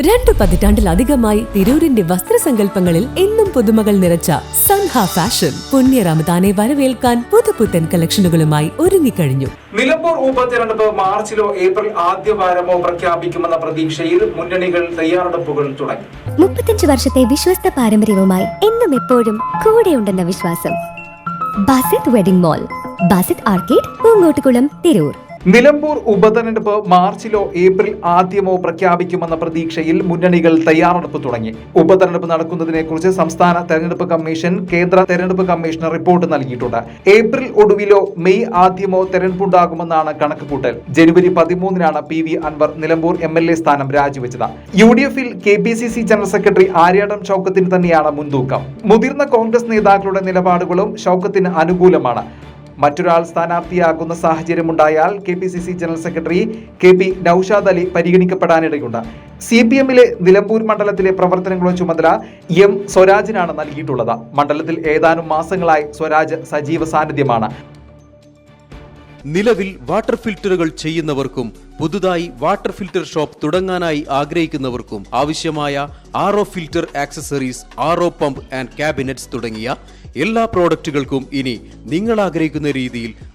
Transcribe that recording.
രണ്ടു പതിറ്റാണ്ടിലധികമായി തിരൂരിന്റെ വസ്ത്രസങ്കല്പങ്ങളിൽ എന്നും പുതുമകൾ നിറച്ച സൻഹ ഫാഷൻ. പുണ്യ റമദാനെ വരവേൽക്കാൻ പുതുപുത്തൻ കളക്ഷനുകളുമായി ഒരുങ്ങിക്കഴിഞ്ഞു. നിലമ്പൂർ ഉപതെരഞ്ഞെടുപ്പ് മാർച്ചിലോ ഏപ്രിൽ ആദ്യ വാരമോ പ്രഖ്യാപിക്കുമെന്ന പ്രതീക്ഷയിൽ മുന്നണികൾ തയ്യാറെടുപ്പുകൾ തുടങ്ങി. മുപ്പത്തഞ്ച് വർഷത്തെ വിശ്വസ്ത പാരമ്പര്യവുമായി എന്നും എപ്പോഴും കൂടെയുണ്ടെന്ന വിശ്വാസം. Basith wedding mall Basith arcade Poongottukulam Tirur. Nilambur ഉപതെരഞ്ഞെടുപ്പ് മാർച്ചിലോ ഏപ്രിൽ ആദ്യമോ പ്രഖ്യാപിക്കുമെന്ന പ്രതീക്ഷയിൽ മുന്നണികൾ തയ്യാറെടുപ്പ് തുടങ്ങി. ഉപതെരഞ്ഞെടുപ്പ് നടക്കുന്നതിനെക്കുറിച്ച് സംസ്ഥാന തെരഞ്ഞെടുപ്പ് കമ്മീഷൻ കേന്ദ്ര തെരഞ്ഞെടുപ്പ് കമ്മീഷന് റിപ്പോർട്ട് നൽകിയിട്ടുണ്ട്. ഏപ്രിൽ ഒടുവിലോ മെയ് ആദ്യമോ തെരഞ്ഞെടുപ്പുണ്ടാകുമെന്നാണ് കണക്കുകൂട്ടൽ. ജനുവരി പതിമൂന്നിനാണ് P V Anvar Nilambur M L A സ്ഥാനം രാജിവെച്ചത്. യു ഡി എഫിൽ K P C C general secretary Aryadan ഷൌക്കത്തിന് തന്നെയാണ് മുൻതൂക്കം. മുതിർന്ന കോൺഗ്രസ് നേതാക്കളുടെ നിലപാടുകളും ഷൌക്കത്തിന് അനുകൂലമാണ്. മറ്റൊരാൾ സ്ഥാനാർത്ഥിയാകുന്ന സാഹചര്യമുണ്ടായാൽ K P C C general secretary K P Noushad Ali പരിഗണിക്കപ്പെടാനിടയുണ്ട്. C P എമ്മിലെ നിലമ്പൂർ മണ്ഡലത്തിലെ പ്രവർത്തനങ്ങളുടെ ചുമതല എം സ്വരാജിനാണ് നൽകിയിട്ടുള്ളത്. മണ്ഡലത്തിൽ ഏതാനും മാസങ്ങളായി സ്വരാജ് സജീവ സാന്നിധ്യമാണ്. നിലവിൽ വാട്ടർ ഫിൽറ്ററുകൾ ചെയ്യുന്നവർക്കും പുതുതായി വാട്ടർ ഫിൽറ്റർ ഷോപ്പ് തുടങ്ങാനായി ആഗ്രഹിക്കുന്നവർക്കും ആവശ്യമായ R O filter accessories R O pump and cabinets തുടങ്ങിയ എല്ലാ പ്രോഡക്റ്റുകൾക്കും ഇനി നിങ്ങൾ ആഗ്രഹിക്കുന്ന രീതിയിൽ